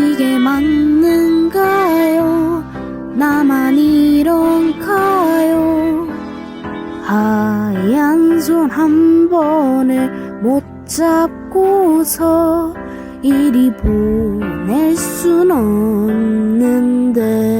이게 맞는가요? 나만 이런가요? 하얀 손 한 번을 못 잡고서 이리 보낼 순 없는데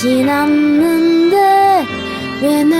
지났는데 왜 나